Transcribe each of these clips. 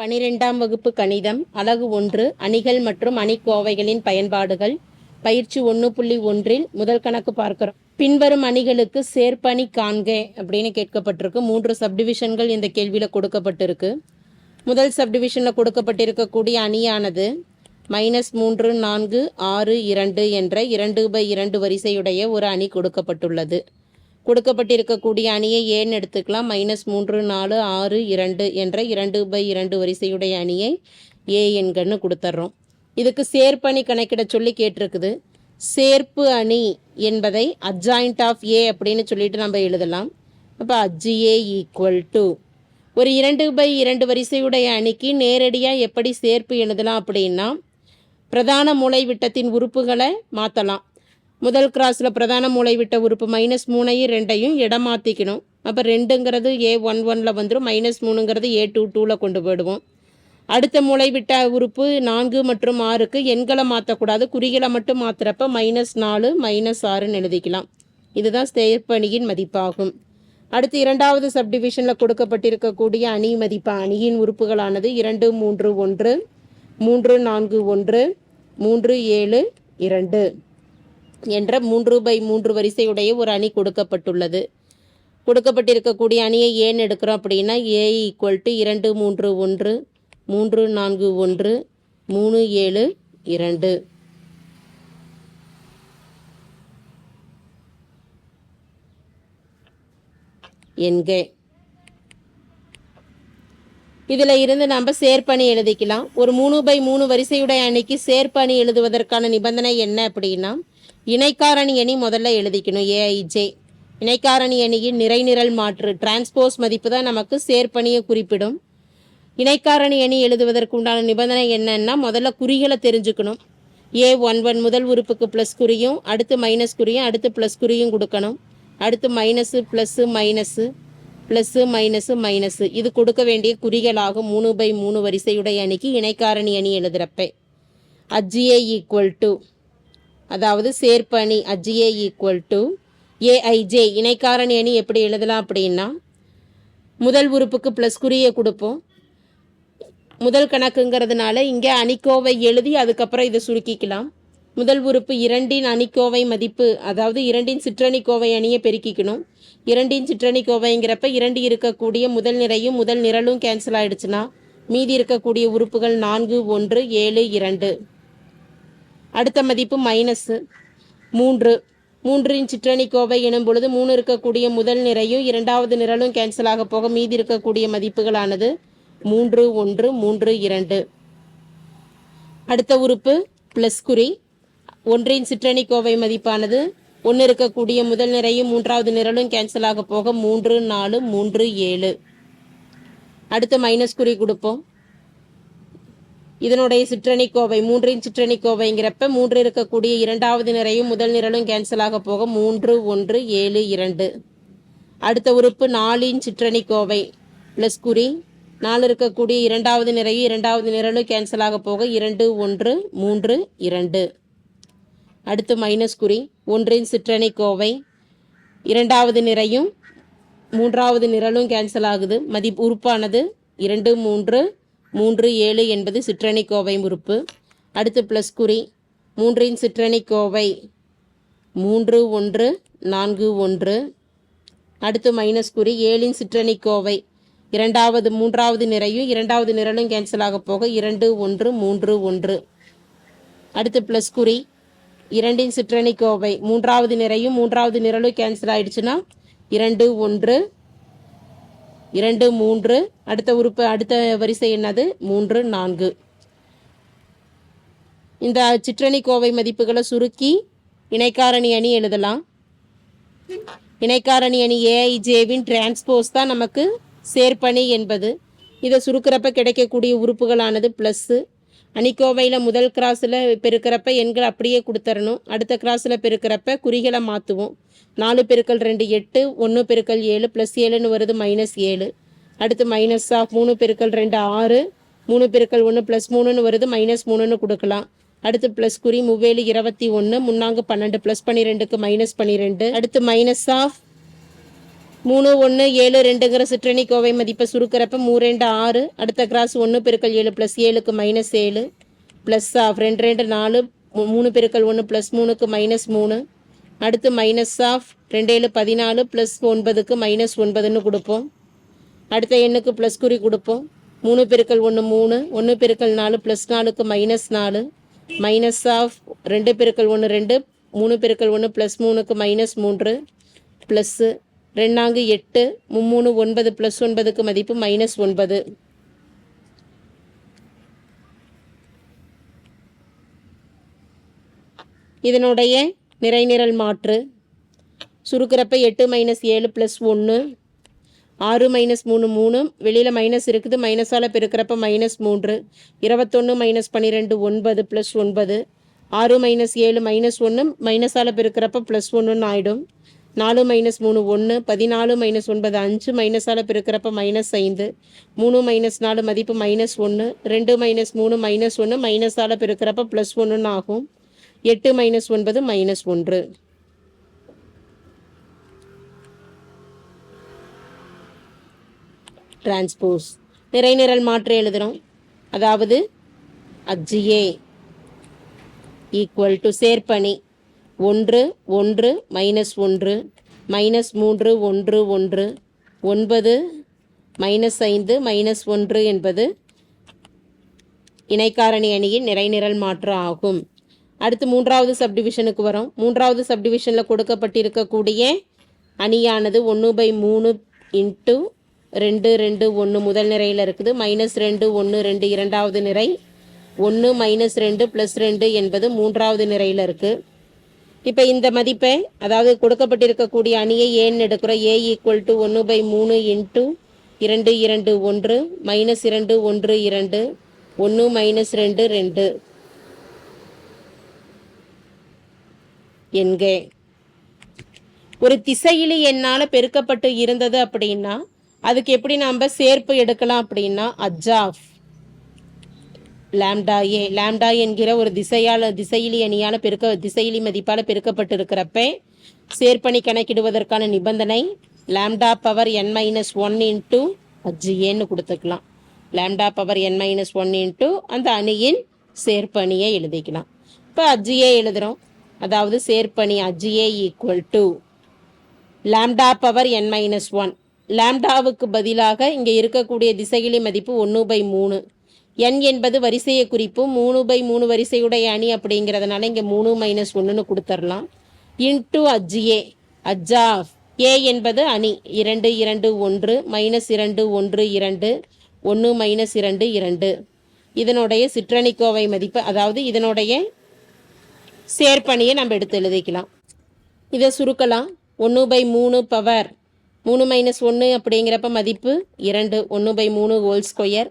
பனிரெண்டாம் வகுப்பு கணிதம் அலகு ஒன்று அணிகள் மற்றும் அணிக்கோவைகளின் பயன்பாடுகள். பயிற்சி ஒன்று புள்ளி ஒன்றில் முதல் கணக்கு பார்க்கிறோம். பின்வரும் அணிகளுக்கு சேர்ப்பணி காண்க அப்படின்னு கேட்கப்பட்டிருக்கு. மூன்று சப்டிவிஷன்கள் இந்த கேள்வியில் கொடுக்கப்பட்டிருக்கு. முதல் சப்டிவிஷனில் கொடுக்கப்பட்டிருக்கக்கூடிய அணியானது மைனஸ் மூன்று நான்கு ஆறு இரண்டு என்ற இரண்டு பை இரண்டு வரிசையுடைய ஒரு அணி கொடுக்கப்பட்டுள்ளது. கொடுக்கப்பட்டிருக்கக்கூடிய அணியை ஏன் எடுத்துக்கலாம்? மைனஸ் மூன்று நாலு ஆறு இரண்டு என்ற இரண்டு பை இரண்டு வரிசையுடைய அணியை ஏ என்கன்னு கொடுத்துட்றோம் இதுக்கு சேர்ப்பணி கணக்கிட சொல்லி கேட்டிருக்குது. சேர்ப்பு அணி என்பதை அட்ஜாயிண்ட் ஆஃப் ஏ அப்படின்னு சொல்லிட்டு நம்ம எழுதலாம். அப்போ அஜ்ஜி ஏ ஈக்குவல் டு ஒரு இரண்டு பை இரண்டு வரிசையுடைய அணிக்கு நேரடியாக எப்படி சேர்ப்பு எழுதலாம் அப்படின்னா பிரதான மூலைவிட்டத்தின் உறுப்புகளை மாற்றலாம் முதல் கிராஸில் பிரதான மூலைவிட்ட உறுப்பு மைனஸ் மூணையும் ரெண்டையும் இடம் மாற்றிக்கணும் அப்போ ரெண்டுங்கிறது ஏ ஒன் ஒனில் வந்துடும் மைனஸ் மூணுங்கிறது ஏ டூ டூவில் கொண்டு போயிடுவோம். அடுத்த மூலைவிட்ட உறுப்பு நான்கு மற்றும் ஆறுக்கு எண்களை மாற்றக்கூடாது குறிகளை மட்டும் மாற்றுறப்ப மைனஸ் நாலு மைனஸ் ஆறுன்னு எழுதிக்கலாம். இதுதான் சேர்ப்பணியின் மதிப்பாகும். அடுத்து இரண்டாவது சப்டிவிஷனில் கொடுக்கப்பட்டிருக்கக்கூடிய அணி மதிப்பு அணியின் உறுப்புகளானது இரண்டு மூன்று ஒன்று மூன்று நான்கு ஒன்று மூன்று ஏழு இரண்டு. என்ற மூன்று பை மூன்று வரிசையுடைய ஒரு அணி கொடுக்கப்பட்டுள்ளது. கொடுக்கப்பட்டிருக்கக்கூடிய அணியை ஏன் எடுக்கிறோம் அப்படின்னா ஏ ஈக்குவல் டு இரண்டு மூன்று ஒன்று மூன்று நான்கு ஒன்று மூணு ஏழு இரண்டு. என்க. இதில் இருந்து நம்ம சேர்ப்பணி எழுதிக்கலாம். ஒரு மூணு பை மூணு வரிசையுடைய அணிக்கு சேர்ப்பணி எழுதுவதற்கான நிபந்தனை என்ன அப்படின்னா இணைக்காரணி அணி முதல்ல எழுதிக்கணும் ஏஐஜே இணைக்காரணி அணியின் நிறைநிரல் மாற்று டிரான்ஸ்போஸ் மதிப்பு தான் நமக்கு சேர்ப்பணியை குறிப்பிடும். இணைக்காரணி அணி எழுதுவதற்கு உண்டான நிபந்தனை என்னன்னா முதல்ல குறிகளை தெரிஞ்சுக்கணும். ஏ ஒன் ஒன் முதல் உறுப்புக்கு ப்ளஸ் குறியும் அடுத்து மைனஸ் குறியும் அடுத்து ப்ளஸ் குறியும் கொடுக்கணும். அடுத்து minus plus minus plus minus minus இது கொடுக்க வேண்டிய குறிகளாகும். மூணு பை மூணு வரிசையுடைய அணிக்கு இணைக்காரணி அணி எழுதுகிறப்ப அஜ்ஜிஏ ஈக்குவல் டு அதாவது சேர்ப்பு அணி அஜ்ஜிஏ equal to A I J இணைக்காரணி அணி எப்படி எழுதலாம் அப்படின்னா முதல் உறுப்புக்கு ப்ளஸ் குறியை கொடுப்போம். முதல் கணக்குங்கிறதுனால இங்கே அணிக்கோவை எழுதி அதுக்கப்புறம் இதை சுருக்கிக்கலாம். முதல் உறுப்பு இரண்டின் அணிக்கோவை மதிப்பு அதாவது இரண்டின் சிற்றணிக்கோவை அணியை பெருக்கிக்கணும். இரண்டின் சிற்றணிக்கோவைங்கிறப்ப இரண்டு இருக்கக்கூடிய முதல் நிறையும் முதல் நிரலும் கேன்சல் ஆயிடுச்சுன்னா மீதி இருக்கக்கூடிய உறுப்புகள் நான்கு ஒன்று ஏழு இரண்டு. அடுத்த மதிப்பு மைனஸு மூன்று. மூன்றின் சிற்றணிக்கோவை எனும் பொழுது மூணு இருக்கக்கூடிய முதல் நிறையும் இரண்டாவது நிரலும் கேன்சல் ஆக போக மீதி இருக்கக்கூடிய மதிப்புகளானது மூன்று ஒன்று மூன்று இரண்டு. அடுத்த உறுப்பு ப்ளஸ் குறி. ஒன்றின் சிற்றணிக்கோவை மதிப்பானது ஒன்று இருக்கக்கூடிய முதல் நிறையும் மூன்றாவது நிரலும் கேன்சல் ஆக போக மூன்று நாலு மூன்று ஏழு. அடுத்து மைனஸ் குறி கொடுப்போம். இதனுடைய சிற்றணிக்கோவை மூன்றின் சிற்றணிக்கோவைங்கிறப்ப மூன்று இருக்கக்கூடிய இரண்டாவது நிறையும் முதல் நிரலும் கேன்சல் ஆக போக மூன்று ஒன்று ஏழு இரண்டு. அடுத்த உறுப்பு நாலின் சிற்றணிக்கோவை ப்ளஸ் குறி. நாலு இருக்கக்கூடிய இரண்டாவது நிறையும் இரண்டாவது நிரலும் கேன்சல் ஆக போக இரண்டு ஒன்று மூன்று இரண்டு. அடுத்து மைனஸ் குறி. ஒன்றின் சிற்றணிக்கோவை இரண்டாவது நிறையும் மூன்றாவது நிரலும் கேன்சல் ஆகுது. மதிப்பு உறுப்பானது இரண்டு மூன்று மூன்று ஏழு என்பது சிற்றணிக்கோவை உறுப்பு அடுத்து ப்ளஸ் குறி. மூன்றின் சிற்றணிக்கோவை மூன்று ஒன்று நான்கு ஒன்று. அடுத்து மைனஸ் குறி. ஏழின் சிற்றணிக்கோவை இரண்டாவது மூன்றாவது நிறையும் இரண்டாவது நிரலும் கேன்சல் ஆக போக இரண்டு ஒன்று மூன்று ஒன்று. அடுத்து ப்ளஸ் குறி. இரண்டின் சிற்றணிக்கோவை மூன்றாவது நிறையும் மூன்றாவது நிரலும் கேன்சல் ஆயிடுச்சுன்னா இரண்டு ஒன்று இரண்டு மூன்று. அடுத்த உறுப்பு அடுத்த வரிசை என்னது? மூன்று நான்கு. இந்த சிற்றணிக்கோவை மதிப்புகளை சுருக்கி இணைக்காரணி அணி எழுதலாம். இணைக்காரணி அணி ஏஐஜேவின் டிரான்ஸ்போஸ் தான் நமக்கு சேர்ப்பணி என்பது. இதை சுருக்கிறப்ப கிடைக்கக்கூடிய உறுப்புகளானது ப்ளஸ்ஸு அணிக்கோவையில் முதல் கிராஸில் பெருக்கிறப்ப எண்கள் அப்படியே கொடுத்துடணும் அடுத்த கிராஸில் பெருக்கிறப்ப குறிகளை மாற்றுவோம் நாலு பெருக்கல் ரெண்டு எட்டு ஒன்று பெருக்கல் ஏழு ப்ளஸ் ஏழுன்னு வருது மைனஸ் ஏழு. அடுத்து மைனஸ் ஆஃப் மூணு பெருக்கல் ரெண்டு ஆறு மூணு பெருக்கல் ஒன்று ப்ளஸ் மூணுன்னு வருது மைனஸ் மூணுன்னு கொடுக்கலாம். அடுத்து ப்ளஸ் குறி முவ்வேலு இருபத்தி ஒன்று முன்னாங்கு பன்னெண்டு ப்ளஸ் பன்னிரெண்டுக்கு மைனஸ் பன்னிரெண்டு. அடுத்து மைனஸ் ஆஃப் மூணு ஒன்று ஏழு ரெண்டுங்கிற சிற்றணி கோவை மதிப்பை சுருக்கிறப்ப மூணு ரெண்டு ஆறு அடுத்த கிராஸ் ஒன்று பெருக்கல் ஏழு ப்ளஸ் ஏழுக்கு மைனஸ் ஏழு ப்ளஸ் ஆஃப் ரெண்டு ரெண்டு நாலு மூ- மூணு பெருக்கல் ஒன்று ப்ளஸ் மூணுக்கு மைனஸ் மூணு அடுத்து மைனஸ் ஆஃப் ரெண்டு ஏழு பதினாலு ப்ளஸ் ஒன்பதுக்கு மைனஸ் ஒன்பதுன்னு கொடுப்போம். அடுத்த எண்ணுக்கு ப்ளஸ் குறி கொடுப்போம். மூணு பெருக்கல் ஒன்று மூணு ஒன்று பெருக்கல் நாலு ப்ளஸ் நாலுக்கு மைனஸ் நாலு மைனஸ் ஆஃப் ரெண்டு பெருக்கல் ஒன்று ரெண்டு மூணு பெருக்கல் ஒன்று ப்ளஸ் மூணுக்கு மைனஸ் மூன்று ப்ளஸ்ஸு ரெண்டாங்கு எட்டு மும்மூணு ஒன்பது ப்ளஸ் ஒன்பதுக்கு மதிப்பு மைனஸ் ஒன்பது. இதனுடைய நிறைநிரல் மாற்று. சுருக்கிறப்ப எட்டு மைனஸ் ஏழு ப்ளஸ் ஒன்று ஆறு மைனஸ் மூணு மூணு வெளியில் மைனஸ் இருக்குது மைனஸால் பெருக்கிறப்ப மைனஸ் மூன்று. இருபத்தொன்று மைனஸ் பன்னிரெண்டு ஒன்பது ப்ளஸ் ஒன்பது ஆறு மைனஸ் ஏழு மைனஸ் ஒன்று மைனஸால் பெருக்கிறப்ப ப்ளஸ் ஒன்றுன்னு ஆகிடும் நாலு மைனஸ் மூணு ஒன்று பதினாலு மைனஸ் ஒன்பது அஞ்சு மைனஸால் பிறக்கிறப்ப மைனஸ் ஐந்து. மூணு மைனஸ் நாலு மதிப்பு மைனஸ் ஒன்று ரெண்டு மைனஸ் மூணு மைனஸ் ஒன்று மைனஸால் பிறக்கிறப்ப ப்ளஸ் ஒன்றுன்னு ஆகும். எட்டு மைனஸ் ஒன்பது மைனஸ் ஒன்று. டிரான்ஸ்போஸ் நிறைநிரல் மாற்று எழுதுகிறோம் அதாவது அஜ்ஜியே. Equal to சேர்ப்பணி. ஒன்று ஒன்று மைனஸ் ஒன்று மைனஸ் மூன்று ஒன்று ஒன்று ஒன்பது மைனஸ் ஐந்து மைனஸ் ஒன்று என்பது இணைக்காரணி அணியின் நிறைநிரல் மாற்று ஆகும். அடுத்து மூன்றாவது சப்டிவிஷனுக்கு வரும். மூன்றாவது சப்டிவிஷனில் கொடுக்கப்பட்டிருக்கக்கூடிய அணியானது ஒன்று பை மூணு இன்ட்டு ரெண்டு ரெண்டு ஒன்று முதல் நிறையில் இருக்குது. மைனஸ் ரெண்டு ஒன்று ரெண்டு இரண்டாவது நிறை ஒன்று மைனஸ் ரெண்டு ப்ளஸ் ரெண்டு என்பது மூன்றாவது நிறையில் இருக்குது இப்போ இந்த மதிப்பை அதாவது கொடுக்கப்பட்டிருக்கக்கூடிய அணியை ஏன்னு எடுக்கிறோம்? ஏ ஈக்குவல் டு ஒன்று பை மூணு இன்ட்டு இரண்டு இரண்டு ஒன்று மைனஸ் இரண்டு ஒன்று இரண்டு ஒன்று மைனஸ் ரெண்டு ரெண்டு. என்க. ஒரு திசையிலி என்னால் பெருக்கப்பட்டு இருந்தது அப்படின்னா அதுக்கு எப்படி நம்ம சேர்ப்பு எடுக்கலாம் அப்படின்னா அஜாஃப் லாம்டா ஏ லாம்டா என்கிற ஒரு திசையால் திசையிலி அணியால் பெருக்க திசையிலி மதிப்பால் பெருக்கப்பட்டிருக்கிறப்ப சேர்ப்பணி கணக்கிடுவதற்கான நிபந்தனை lambda power n minus one into ஏன்னு கொடுத்துக்கலாம். Lambda power n minus one into அந்த அணியின் சேர்ப்பணியை எழுதிக்கலாம். இப்போ அஜியே எழுதுகிறோம் அதாவது சேர்ப்பணி adj A equal to lambda power n minus one லாம்டாவுக்கு பதிலாக இங்கே இருக்கக்கூடிய திசையிலி மதிப்பு ஒன்று பை மூணு. என் என்பது வரிசையை குறிப்பும். மூணு பை மூணு வரிசையுடைய அணி அப்படிங்கிறதுனால இங்கே மூணு மைனஸ் ஒன்றுன்னு கொடுத்துர்லாம். இன்டு அஜ்ஜியே அஜ்ஜாஃப் ஏ என்பது அணி. இரண்டு இரண்டு ஒன்று மைனஸ் இரண்டு ஒன்று இரண்டு ஒன்று மைனஸ் இரண்டு இரண்டு. இதனுடைய சிற்றணிக்கோவை மதிப்பு அதாவது இதனுடைய சேர்ப்பணியை நம்ம எடுத்து எழுதிக்கலாம். இதை சுருக்கலாம். ஒன்று பை மூணு பவர் மூணு மைனஸ் ஒன்று அப்படிங்கிறப்ப மதிப்பு இரண்டு. ஒன்று பை மூணு ஹோல் ஸ்கொயர்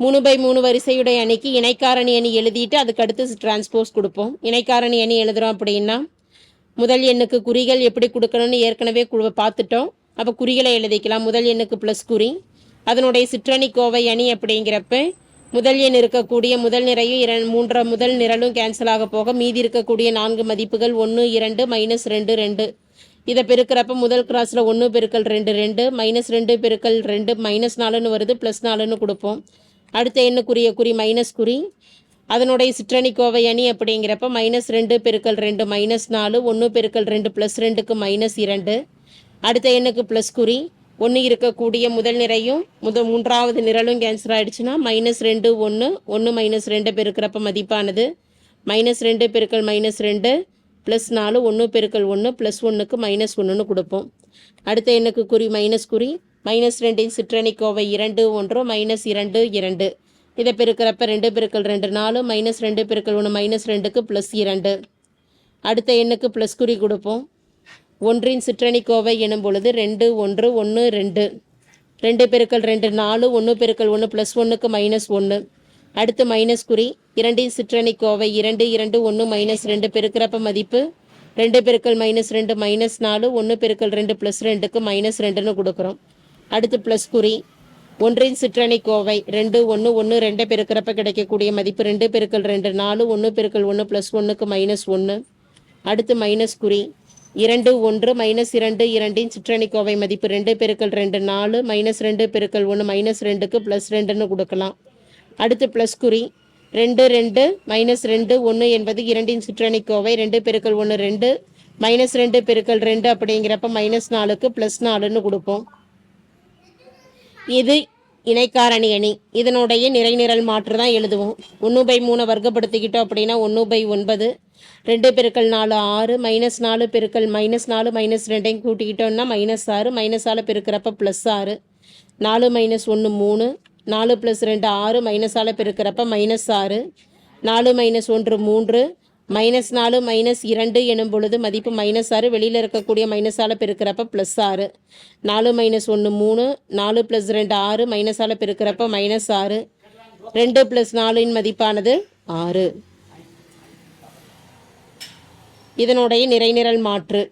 மூணு பை மூணு வரிசையுடைய அணிக்கு இணைக்காரணி அணி எழுதிட்டு அதுக்கு அடுத்து டிரான்ஸ்போஸ் கொடுப்போம். இணைக்காரணி அணி எழுதுகிறோம் அப்படின்னா முதல் எண்ணுக்கு குறிகள் எப்படி கொடுக்கணும்னு ஏற்கனவே கு- பார்த்துட்டோம். அப்போ குறிகளை எழுதிக்கலாம். முதல் எண்ணுக்கு ப்ளஸ் குறி. அதனுடைய சிற்றணி கோவை அணி அப்படிங்கிறப்ப முதல் எண் இருக்கக்கூடிய முதல் நிறையும் இரண் மூன்ற முதல் நிரலும் கேன்சல் ஆக போக மீதி இருக்கக்கூடிய நான்கு மதிப்புகள் ஒன்று இரண்டு மைனஸ் ரெண்டு ரெண்டு. இதை பெருக்கிறப்ப முதல் கிராஸில் ஒன்று பெருக்கல் ரெண்டு ரெண்டு. மைனஸ் ரெண்டு பெருக்கல் ரெண்டு மைனஸ் நாலுன்னு வருது ப்ளஸ் நாலுன்னு கொடுப்போம். அடுத்த எண்ணுக்குரிய குறி மைனஸ் குறி. அதனுடைய சிற்றணி கோவை அணி அப்படிங்கிறப்ப மைனஸ் ரெண்டு பெருக்கல் ரெண்டு மைனஸ் நாலு ஒன்று பெருக்கல் ரெண்டு ப்ளஸ் ரெண்டுக்கு மைனஸ் இரண்டு. அடுத்த எண்ணுக்கு ப்ளஸ் குறி. ஒன்று இருக்கக்கூடிய முதல் நிறையும் முத மூன்றாவது நிரலும் கேன்சல் ஆகிடுச்சுன்னா மைனஸ் ரெண்டு ஒன்று ஒன்று மைனஸ் ரெண்டு பெருக்கிறப்ப மதிப்பானது. மைனஸ் ரெண்டு பெருக்கல் மைனஸ் ரெண்டு ப்ளஸ் நாலு ஒன்று பெருக்கல் ஒன்று ப்ளஸ் ஒன்றுக்கு மைனஸ் ஒன்றுன்னு கொடுப்போம். அடுத்த எண்ணுக்கு குறி மைனஸ் குறி. மைனஸ் ரெண்டின் சிற்றணிக்கோவை இரண்டு ஒன்று மைனஸ் இரண்டு இரண்டு. இதை பெருக்கிறப்ப ரெண்டு பெருக்கல் ரெண்டு நாலு மைனஸ் ரெண்டு பெருக்கல் ஒன்று மைனஸ் ரெண்டுக்கு ப்ளஸ் இரண்டு. அடுத்த எண்ணுக்கு ப்ளஸ் குறி கொடுப்போம். ஒன்றின் சிற்றணிக்கோவை எனும் பொழுது ரெண்டு ஒன்று ஒன்று ரெண்டு. ரெண்டு பெருக்கல் ரெண்டு நாலு ஒன்று பெருக்கல் ஒன்று ப்ளஸ் ஒன்றுக்கு மைனஸ் ஒன்று. அடுத்து மைனஸ் குறி. இரண்டின் சிற்றணிக்கோவை இரண்டு இரண்டு ஒன்று மைனஸ் ரெண்டு பெருக்கிறப்ப மதிப்பு ரெண்டு பெருக்கல் மைனஸ் ரெண்டு மைனஸ் நாலு ஒன்று பெருக்கல் ரெண்டு ப்ளஸ் ரெண்டுக்கு மைனஸ் ரெண்டுன்னு கொடுக்குறோம். அடுத்து ப்ளஸ் குறி. ஒன்றின் சிற்றணி கோவை. ரெண்டு ஒன்று ஒன்று ரெண்டை பெருக்கிறப்ப கிடைக்கக்கூடிய மதிப்பு ரெண்டு பெருக்கல் ரெண்டு நாலு ஒன்று பெருக்கல் ஒன்று ப்ளஸ் ஒன்றுக்கு மைனஸ் ஒன்று அடுத்து மைனஸ் குறி. இரண்டு ஒன்று மைனஸ் இரண்டு இரண்டின் சிற்றணிக்கோவை மதிப்பு ரெண்டு பெருக்கல் ரெண்டு நாலு மைனஸ் ரெண்டு பெருக்கல் ஒன்று மைனஸ் ரெண்டுக்கு ப்ளஸ் ரெண்டுன்னு கொடுக்கலாம். அடுத்து ப்ளஸ் குறி. ரெண்டு ரெண்டு மைனஸ் ரெண்டு ஒன்று என்பது இரண்டின் சிற்றணிக்கோவை ரெண்டு பெருக்கல் ஒன்று ரெண்டு மைனஸ் ரெண்டு பெருக்கல் ரெண்டு அப்படிங்கிறப்ப மைனஸ் நாலுக்கு ப்ளஸ் நாலுன்னு கொடுப்போம். இது இணைக்காரணி அணி. இதனுடைய நிறைநிரல் மாற்று தான் எழுதுவோம். ஒன்று பை மூணை வர்க்கப்படுத்திக்கிட்டோம் அப்படின்னா ஒன்று பை ஒன்பது. ரெண்டு பெருக்கள் நாலு ஆறு. மைனஸ் நாலு பெருக்கள் மைனஸ் நாலு மைனஸ் ரெண்டையும் கூட்டிக்கிட்டோம்னா மைனஸ் ஆறு. மைனஸ் ஆறு பெருக்கிறப்ப ப்ளஸ் ஆறு. நாலு மைனஸ் ஒன்று மூணு. நாலு ப்ளஸ் ரெண்டு ஆறு. மைனஸ் ஆறு பெருக்கிறப்ப மைனஸ் ஆறு. நாலு மைனஸ் ஒன்று மூன்று. மைனஸ் நாலு மைனஸ் இரண்டு எனும் பொழுது மதிப்பு மைனஸ் ஆறு. வெளியில் இருக்கக்கூடிய மைனஸால் பெருக்கிறப்ப ப்ளஸ் ஆறு. நாலு மைனஸ் ஒன்று மூணு நாலு ப்ளஸ் ரெண்டு ஆறு மைனஸால் பெருக்கிறப்ப மைனஸ் ஆறு. ரெண்டு ப்ளஸ் நாலின் மதிப்பானது ஆறு. இதனுடைய நிறைநிரல் மாற்று.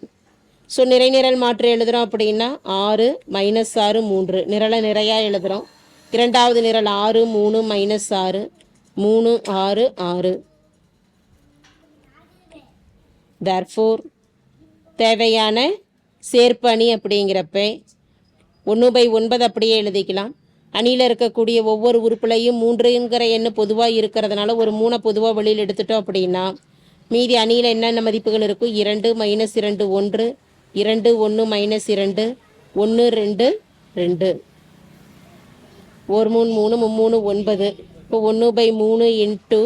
ஸோ நிறைநிரல் மாற்று எழுதுகிறோம் அப்படின்னா ஆறு மைனஸ் ஆறு மூன்று. நிரலை நிறையா எழுதுகிறோம் இரண்டாவது நிரல் ஆறு மூணு மைனஸ் ஆறு மூணு ஆறு ஆறு. தர்ஃபோர் தேவையான சேர்ப்பு அணி அப்படிங்கிறப்ப ஒன்று பை ஒன்பது அப்படியே எழுதிக்கலாம். அணியில் இருக்கக்கூடிய ஒவ்வொரு உறுப்புலையும் மூன்றுங்கிற எண்ணு பொதுவாக இருக்கிறதுனால ஒரு மூணை பொதுவாக வெளியில் எடுத்துட்டோம் அப்படின்னா மீதி அணியில் என்னென்ன மதிப்புகள் இருக்கும் இரண்டு மைனஸ் இரண்டு ஒன்று இரண்டு ஒன்று மைனஸ் இரண்டு ஒன்று ரெண்டு ரெண்டு. ஒரு மூணு மூணு மும்மூணு ஒன்பது. இப்போ ஒன்று பை மூணு இன்ட்டு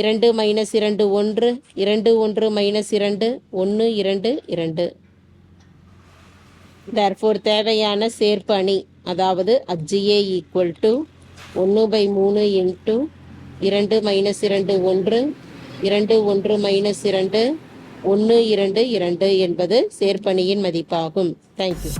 இரண்டு மைனஸ் இரண்டு ஒன்று இரண்டு ஒன்று மைனஸ் இரண்டு ஒன்று இரண்டு இரண்டு. தர்ஃபோர் தேவையான சேர்ப்பு அணி அதாவது அஜ்ஜிஏ ஈக்குவல் டு ஒன்று பை மூணு இன்ட்டு இரண்டு மைனஸ் இரண்டு ஒன்று இரண்டு ஒன்று மைனஸ் இரண்டு ஒன்று இரண்டு இரண்டு என்பது சேர்ப்பணியின் மதிப்பாகும். தேங்க்யூ